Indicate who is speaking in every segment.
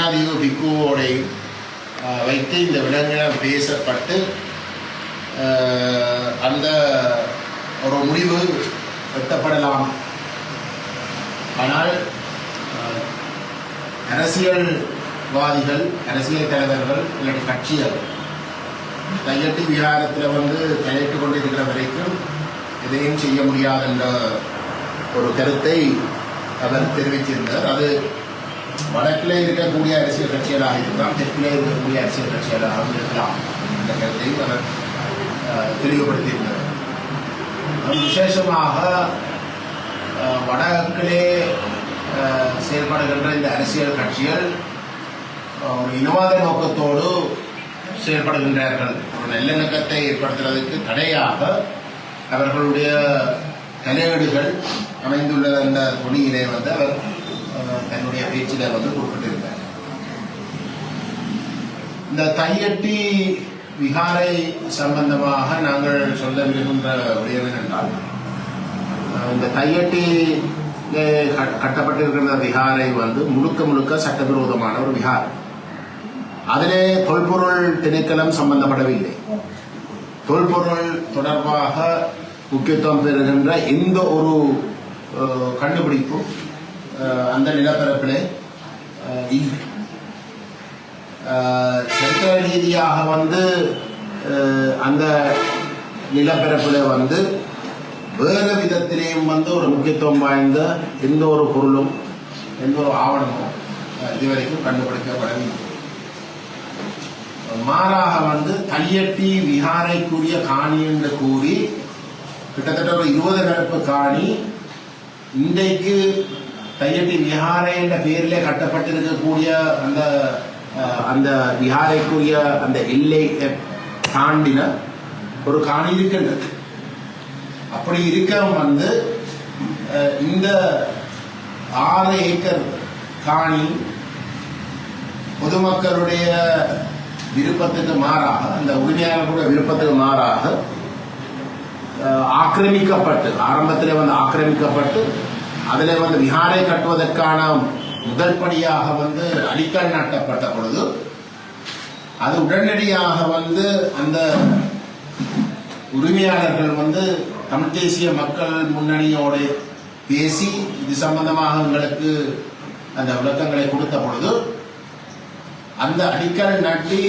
Speaker 1: மன்னாதீவு பிக்குவோடை வைத்து இந்த விலங்கினம் பேசப்பட்டு அந்த ஒரு முடிவு எட்டப்படலாம். ஆனால் அரசியல்வாதிகள் அரசியல் தலைவர்கள் இல்லாட்டி கட்சிகள் கையெட்டி விகாரத்தில் வந்து தலையிட்டு கொண்டிருக்கிற வரைக்கும் எதையும் செய்ய முடியாது என்ற ஒரு கருத்தை அவர் தெரிவித்திருந்தார். அது வடக்கிலே இருக்கக்கூடிய அரசியல் கட்சிகளாக இருக்கலாம் தெற்கிலே இருக்கக்கூடிய அரசியல் கட்சிகளாக இருக்கலாம். என்ற கருத்தையும் அவர் தெளிவுபடுத்தியிருந்தார் விசேஷமாக வடக்கிலே செயல்படுகின்ற இந்த அரசியல் கட்சிகள் ஒரு இனவாத நோக்கத்தோடு செயல்படுகின்றார்கள். ஒரு நல்லிணக்கத்தை ஏற்படுத்துவதற்கு தடையாக அவர்களுடைய தலையீடுகள் அமைந்துள்ள அந்த துணியிலே வந்து அவர் தன்னுடைய பேச்சில் வந்து குறிப்பிட்டிருந்தார் இந்த தையட்டி விகாரை சம்பந்தமாக நாங்கள் சொல்ல விரும்புகின்ற விடயம் என்றால் இந்த தையட்டி கட்டப்பட்டிருக்கிற விகாரை வந்து முழுக்க முழுக்க சட்டவிரோதமான ஒரு விகாரம் அதிலே தொல்பொருள் திணைக்களம் சம்பந்தப்படவில்லை. தொல்பொருள் தொடர்பாக முக்கியத்துவம் பெறுகின்ற எந்த ஒரு கண்டுபிடிப்பும் அந்த நிலப்பரப்பில் அஹ், சட்ட ரீதியாக வந்து அந்த நிலப்பரப்பில் வந்து வேறு விதத்திலேயும் வந்து ஒரு முக்கியத்துவம் வாய்ந்த எந்த ஒரு பொருளும் எந்த ஒரு ஆவணமும் இதுவரைக்கும் கண்டுபிடிக்கப்படவில்லை. மாறாக வந்து தையட்டி விஹாரைக்குரிய காணி என்று கூறி கிட்டத்தட்ட ஒரு இருபது கலப்பு காணி இன்றைக்கு தையட்டி விஹாரை என்ற பெயரிலே கட்டப்பட்டிருக்கக்கூடிய அந்த அஹ், அந்த விஹாரைக்குரிய அந்த எல்லை தாண்டின ஒரு காணி இருக்கின்றது. அப்படி இருக்க வந்து அஹ், இந்த ஆறு ஏக்கர் காணி பொதுமக்களுடைய விருப்பத்துக்கு மாறாக அந்த உரிமையாளர்களுடைய விருப்பத்துக்கு மாறாக ஆக்கிரமிக்கப்பட்டு ஆரம்பத்திலே வந்து ஆக்கிரமிக்கப்பட்டு அதில் வந்து விஹாரை கட்டுவதற்கான முதல் படியாக வந்து அடிக்கல் நாட்டப்பட்ட பொழுது அது உடனடியாக வந்து அந்த உரிமையாளர்கள் வந்து தமிழ் தேசிய மக்கள் முன்னணியோடு பேசி இது சம்பந்தமாக எங்களுக்கு அந்த விளக்கங்களை கொடுத்த பொழுது அந்த அடிக்கல் நாட்டி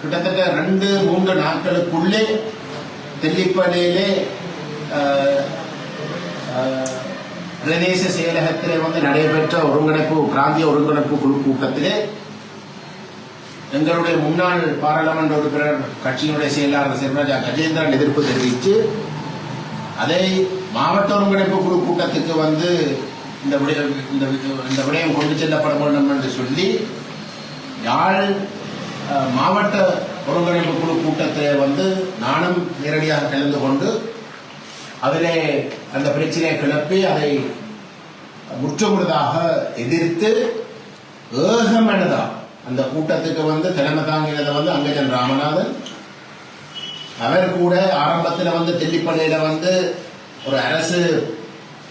Speaker 1: கிட்டத்தட்ட ரெண்டு மூன்று நாட்களுக்குள்ளே தெல்லிப்படையிலே பிரதேச செயலகத்திலே வந்து நடைபெற்ற ஒருங்கிணைப்பு பிராந்திய ஒருங்கிணைப்பு குழு கூட்டத்திலே எங்களுடைய முன்னாள் பாராளுமன்ற உறுப்பினர் கட்சியினுடைய செயலாளர் செல்வராஜா கஜேந்திரன் எதிர்ப்பு தெரிவித்து அதை மாவட்ட ஒருங்கிணைப்பு குழு கூட்டத்துக்கு வந்து இந்த விடயம் இந்த இந்த விடயம் கொண்டு செல்லப்பட வேண்டும் என்று சொல்லி யாழ் மாவட்ட ஒருங்கிணைப்பு குழு கூட்டத்தில் வந்து நானும் நேரடியாக கலந்து கொண்டு அதிலே அந்த பிரச்சனையை கிளப்பி அதை முற்றுமுழுதாக எதிர்த்து ஏகமனதா அந்த கூட்டத்துக்கு வந்து தலைமை தாங்கினதை வந்து அங்கஜன் ராமநாதன் அவர் கூட ஆரம்பத்தில் வந்து தெல்லிப்பள்ளியில வந்து ஒரு அரசு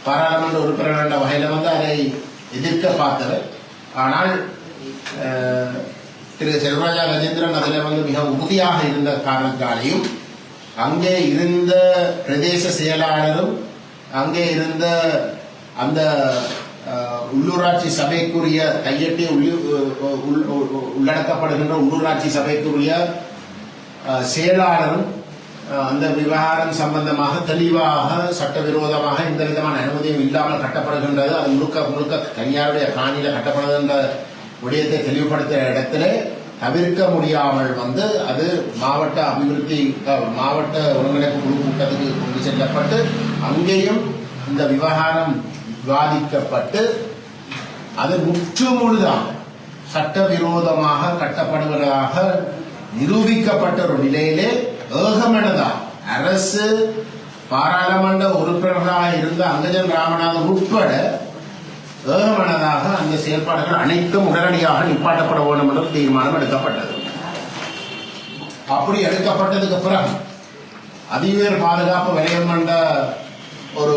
Speaker 1: பாராளுமன்ற உறுப்பினர் என்ற வகையில் வந்து அதை எதிர்க்க பார்த்தவர். ஆனால் திரு செல்வராஜா கஜேந்திரன் அதில் வந்து மிக உறுதியாக இருந்த காரணத்தாலேயும் அங்கே இருந்த பிரதேச செயலாளரும் அங்கே இருந்த அந்த உள்ளூராட்சி சபைக்குரிய கையெட்டி உள்- உள்ளடக்கப்படுகின்ற உள்ளூராட்சி சபைக்குரிய செயலாளரும் அந்த விவகாரம் சம்பந்தமாக தெளிவாக சட்டவிரோதமாக எந்த விதமான அனுமதியும் இல்லாமல் கட்டப்படுகின்றது. அது முழுக்க முழுக்க தனியாருடைய காணியில கட்டப்படுகின்ற விடயத்தை தெளிவுபடுத்த இடத்துல தவிர்க்க முடியாமல் வந்து அது மாவட்ட அபிவிருத்தி மாவட்ட ஒருங்கிணைப்பு குழு கூட்டத்துக்கு கொண்டு செல்லப்பட்டு அங்கேயும் இந்த விவகாரம் விவாதிக்கப்பட்டு அது முற்றுமுழுதான் சட்டவிரோதமாக கட்டப்படுவதாக நிரூபிக்கப்பட்ட ஒரு நிலையிலே ஏகமனதா அரசு பாராளுமன்ற உறுப்பினர்களாக இருந்த அங்கஜன் ராமநாதன் உட்பட ஏகமனதாக அந்த செயல்பாடுகள் அனைத்தும் உடனடியாக நிப்பாட்டப்பட வேண்டும் என்ற தீர்மானம் எடுக்கப்பட்டது. அப்படி எடுக்கப்பட்டதுக்கு பிறகு அதிவேர் பாதுகாப்பு வலயம் ஒரு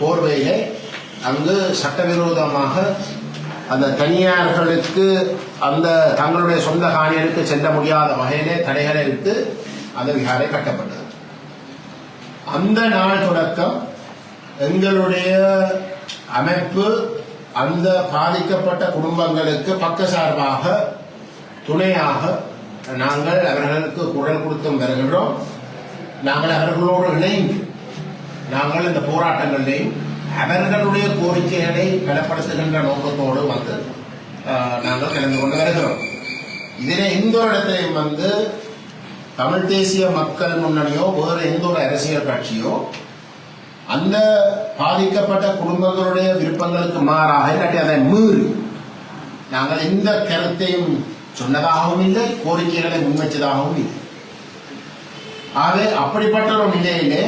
Speaker 1: போர்வையிலே அங்கு சட்டவிரோதமாக அந்த தனியார்களுக்கு அந்த தங்களுடைய சொந்த காணிகளுக்கு செல்ல முடியாத வகையிலே தடைகளை இட்டு அந்த விகாரை கட்டப்பட்டது. அந்த நாள் தொடக்கம் எங்களுடைய அமைப்பு அந்த பாதிக்கப்பட்ட குடும்பங்களுக்கு பக்கசார்பாக துணையாக நாங்கள் அவர்களுக்கு குரல் கொடுத்தும் வருகின்றோம். நாங்கள் அவர்களோடு இணைந்து நாங்கள் இந்த போராட்டங்களிலேயும் அவர்களுடைய கோரிக்கைகளை பலப்படுத்துகின்ற நோக்கத்தோடு வந்து நாங்கள் கலந்து கொண்டு வருகிறோம். இதிலே எந்த ஒரு இடத்திலையும் வந்து தமிழ் தேசிய மக்கள் முன்னணியோ வேறு எந்த ஒரு அரசியல் கட்சியோ அந்த பாதிக்கப்பட்ட குடும்பங்களுடைய விருப்பங்களுக்கு மாறாக இல்லாட்டி அதை மீறி நாங்கள் எந்த கருத்தையும் சொன்னதாகவும் இல்லை கோரிக்கைகளை முன்வைச்சதாகவும் இல்லை. ஆகவே அப்படிப்பட்ட ஒரு நிலையிலே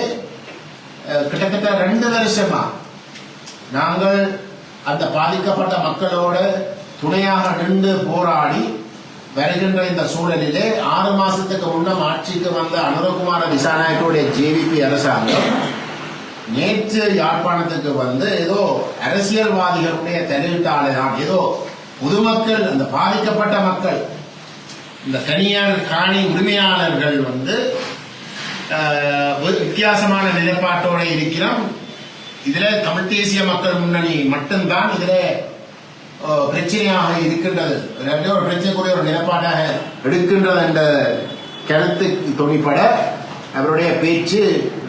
Speaker 1: கிட்டத்தட்ட ரெண்டு வருஷமா நாங்கள் அந்த பாதிக்கப்பட்ட மக்களோட துணையாக நின்று போராடி வருகின்ற இந்த சூழலிலே ஆறு மாசத்துக்கு முன்னம் ஆட்சிக்கு வந்த அனுரகுமார திசாநாயக்கருடைய ஜேவிபி அரசாங்கம் நேற்று யாழ்ப்பாணத்துக்கு வந்து ஏதோ அரசியல்வாதிகளுடைய தலையீட்டாளர் தான் ஏதோ பொதுமக்கள் அந்த பாதிக்கப்பட்ட மக்கள் இந்த தனியார் காணி உரிமையாளர்கள் வந்து வித்தியாசமான நிலைப்பாட்டோட இருக்கிறோம். இதுல தமிழ் தேசிய மக்கள் முன்னணி மட்டும்தான் இதுல பிரச்சனையாக இருக்கின்றது. இல்லாட்டி ஒரு பிரச்சனைக்குரிய ஒரு நிலைப்பாடாக எடுக்கின்றது என்ற கருத்து துணிப்பட அவருடைய பேச்சு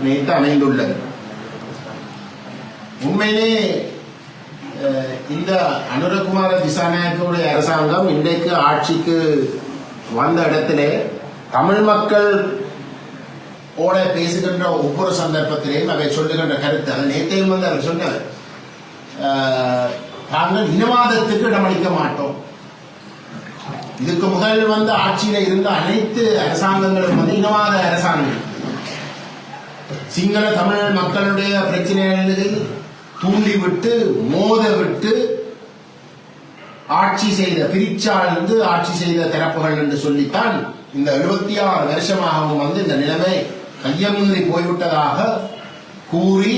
Speaker 1: நேற்று அமைந்துள்ளது. உண்மையிலே இந்த அனுரகுமார திசாநாயக்கருடைய அரசாங்கம் இன்றைக்கு ஆட்சிக்கு வந்த இடத்திலே தமிழ் மக்கள் ஓட பேசுகின்ற ஒவ்வொரு சந்தர்ப்பத்திலையும் அவை சொல்லுகின்ற கருத்து. அது நேற்றையும் வந்து அவர் சொன்னார் நாங்கள் இனவாதத்துக்கு இடமளிக்க மாட்டோம். இதுக்கு முதல் வந்து ஆட்சியில இருந்த அனைத்து அரசாங்கங்களும் வந்து இனவாத அரசாங்கம் சிங்கள தமிழ் மக்களுடைய பிரச்சனைகளை தூண்டி விட்டு மோத விட்டு ஆட்சி செய்த பிரிச்சாழ்ந்து ஆட்சி செய்த தரப்புகள் என்று சொல்லித்தான் இந்த எழுபத்தி ஆறு வருஷமாகவும் வந்து இந்த நிலைமை கையமீறி போய்விட்டதாக கூறி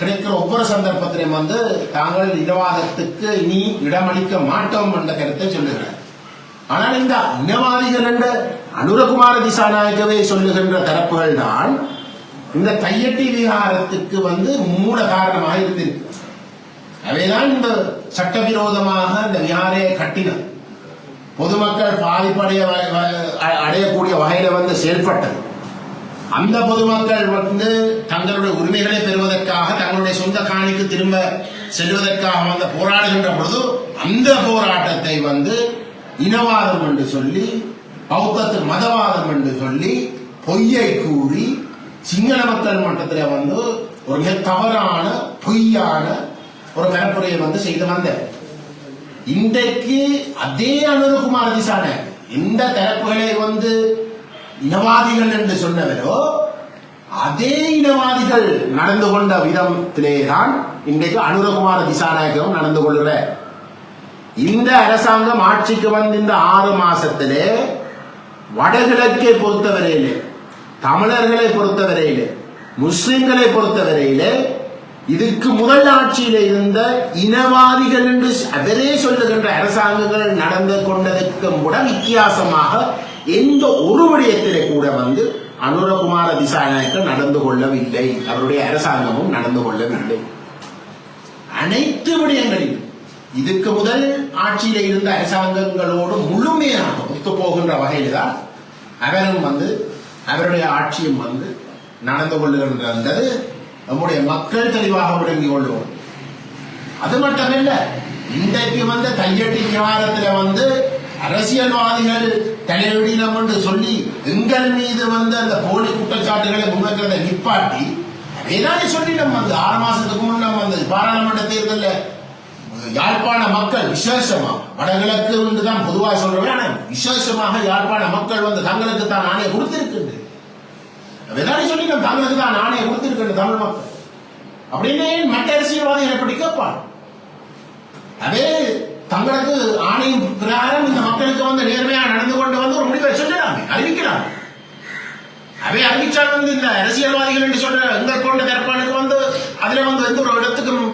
Speaker 1: கிடைக்கிற ஒவ்வொரு சந்தர்ப்பத்திலும் வந்து தாங்கள் இனவாதத்துக்கு இனி இடமளிக்க மாட்டோம் என்ற கருத்தை சொல்லுகிறார். ஆனால் இந்த இனவாதிகள் என்ற அனுரகுமார திசாநாயகவே சொல்லுகின்ற தரப்புகள் தான் இந்த கையட்டி விகாரத்துக்கு வந்து மூல காரணமாக இருந்திருக்கு அவைதான் இந்த சட்டவிரோதமாக இந்த விகாரையை கட்டின பொதுமக்கள் பாதிப்படைய வ- அ- அடையக்கூடிய வகையில வந்து செயல்பட்டது. அந்த பொதுமக்கள் வந்து தங்களுடைய உரிமைகளை பெறுவதற்காக தங்களுடைய சொந்த காணிக்கு திரும்ப செல்வதற்காக வந்து போராடுகின்ற பொழுது அந்த போராட்டத்தை வந்து இனவாதம் என்று சொல்லி பௌத்தத்து மதவாதம் என்று சொல்லி பொய்யை கூறி சிங்கள மக்கள் மட்டத்தில் வந்து ஒரு மிக தவறான பொய்யான ஒரு பரப்புரையை வந்து செய்து வந்தார். இன்றைக்கு அதே அனுருகுமார் திசான எந்த தரப்புகளை வந்து இனவாதிகள் என்று சொன்னவரோ அதே இனவாதிகள் நடந்து கொண்ட விதத்திலேதான் இன்றைக்கு அனுரகுமார திசாநாயகம் நடந்து கொள்கிற இந்த அரசாங்கம் ஆட்சிக்கு வந்த இந்த ஆறு மாசத்திலே வடகிழக்கை பொறுத்தவரையிலே தமிழர்களை பொறுத்தவரையிலே முஸ்லிம்களை பொறுத்தவரையிலே இதுக்கு முதல் ஆட்சியில இருந்த இனவாதிகள் என்று அவரே சொல்லுகின்ற அரசாங்கங்கள் நடந்து கொண்டதற்கு கூட வித்தியாசமாக எந்த ஒரு விடயத்திலே கூட வந்து அனுரகுமார திசாநாயக்கர் நடந்து கொள்ளவில்லை. அவருடைய அரசாங்கமும் நடந்து கொள்ளவில்லை. அனைத்து விடயங்களிலும் இதுக்கு முதல் ஆட்சியில இருந்த அரசாங்கங்களோடு முழுமையாக ஒத்து போகின்ற வகையில் தான் அவரும் வந்து அவருடைய ஆட்சியும் வந்து நடந்து கொள்ளுகின்றது. நம்முடைய மக்கள் தெளிவாக விளங்கிக் கொள்வோம். அது மட்டுமில்ல இன்றைக்கு வந்து கையெட்டி விவகாரத்தில் வந்து அரசியல்வாதிகள் தலையிடலாம் என்று சொல்லி எங்கள் மீது வந்து அந்த போலி குற்றச்சாட்டுகளை முன்வைக்கிறதை நிப்பாட்டி அதைதானே சொல்லி நம்ம வந்து ஆறு மாசத்துக்கு முன்ன வந்து பாராளுமன்ற தேர்தலில் யாழ்ப்பாண மக்கள் விசேஷமா வடகிழக்கு என்று தான் பொதுவாக சொல்றேன் ஆனா விசேஷமாக யாழ்ப்பாண மக்கள் வந்து தங்களுக்கு தான் ஆணையை கொடுத்திருக்கின்றது அதைதானே சொல்லி நம்ம தமிழுக்கு தான் நானே கொடுத்துருக்கேன் தமிழ் மக்கள். அப்படின்னு மற்ற அரசியல்வாதிகள் எப்படி கேட்பான் அதே தங்களுக்கு ஆணையம் பிரகாரம் இந்த மக்களுக்கு வந்து நேர்மையா நடந்து கொண்டு வந்து ஒரு முடிவை சொல்லலாமே அறிவிக்கலாம். அவை அறிவிச்சால் வந்து இந்த அரசியல்வாதிகள் என்று சொல்ற எங்கள் கொண்ட தரப்பானுக்கு வந்து அதுல வந்து எந்த ஒரு இடத்துக்கும்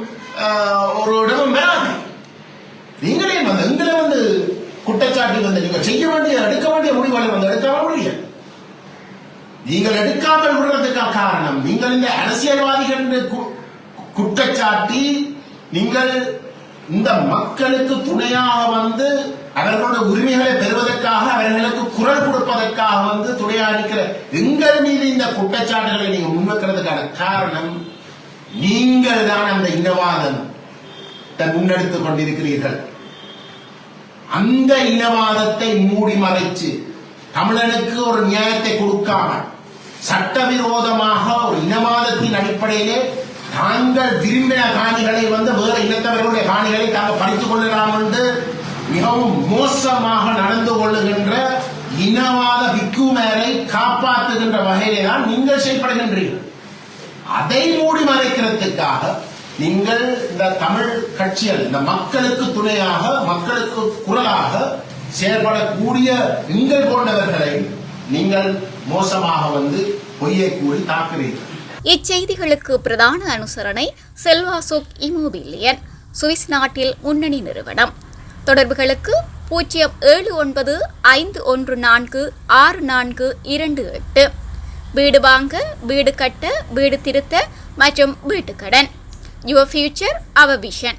Speaker 1: ஆஹ், ஒரு இடமும் வராது. நீங்களே வந்து எங்களை வந்து செய்ய வேண்டிய எடுக்க வேண்டிய முடிவுகளை வந்து நீங்கள் எடுக்காமல் விடுறதுக்கான காரணம் நீங்கள் இந்த அரசியல்வாதிகள் என்று கு- குற்றச்சாட்டி நீங்கள் இந்த மக்களுக்கு துணையாக வந்து அவர்களோட உரிமைகளை பெறுவதற்காக அவர்களுக்கு குரல் கொடுப்பதற்காக வந்து துணையாக இருக்கிற எங்கள் மீது இந்த குற்றச்சாட்டுகளை நீங்க முன்வைக்கிறதுக்கான காரணம் நீங்கள் தான் அந்த இனவாதம் முன்னெடுத்துக் கொண்டிருக்கிறீர்கள். அந்த இனவாதத்தை மூடி மறைச்சு தமிழனுக்கு ஒரு நியாயத்தை கொடுக்காம சட்டவிரோதமாக ஒரு இனவாதத்தின் அடிப்படையிலே தாங்கள் விரும்பின காணிகளை வந்து வேறு இனத்தவர்களுடைய காணிகளை தாங்கள் பறித்துக் கொள்ளலாம் என்று மிகவும் மோசமாக நடந்து கொள்ளுகின்ற இனவாத விக்குமேரை காப்பாற்றுகின்ற வகையிலே தான் நீங்கள் செயல்படுகின்றீர்கள். அதை மூடி மறைக்கிறதுக்காக நீங்கள் இந்த தமிழ் கட்சிகள் இந்த மக்களுக்கு துணையாக மக்களுக்கு குரலாக செயல்படக்கூடிய நீங்கள் போன்றவர்களை நீங்கள் மோசமாக வந்து பொய்யை கூறி தாக்குறீர்கள்
Speaker 2: இச்செய்திகளுக்கு பிரதான அனுசரணை செல்வாசுக் இமோபிலியன் சுவிஸ் நாட்டில் முன்னணி நிறுவனம். தொடர்புகளுக்கு பூஜ்ஜியம் ஏழு ஒன்பது ஐந்து ஒன்று நான்கு ஆறு நான்கு இரண்டு எட்டு. வீடு வாங்க வீடு கட்ட வீடு திருத்த மற்றும் வீட்டுக்கடன். Your future our vision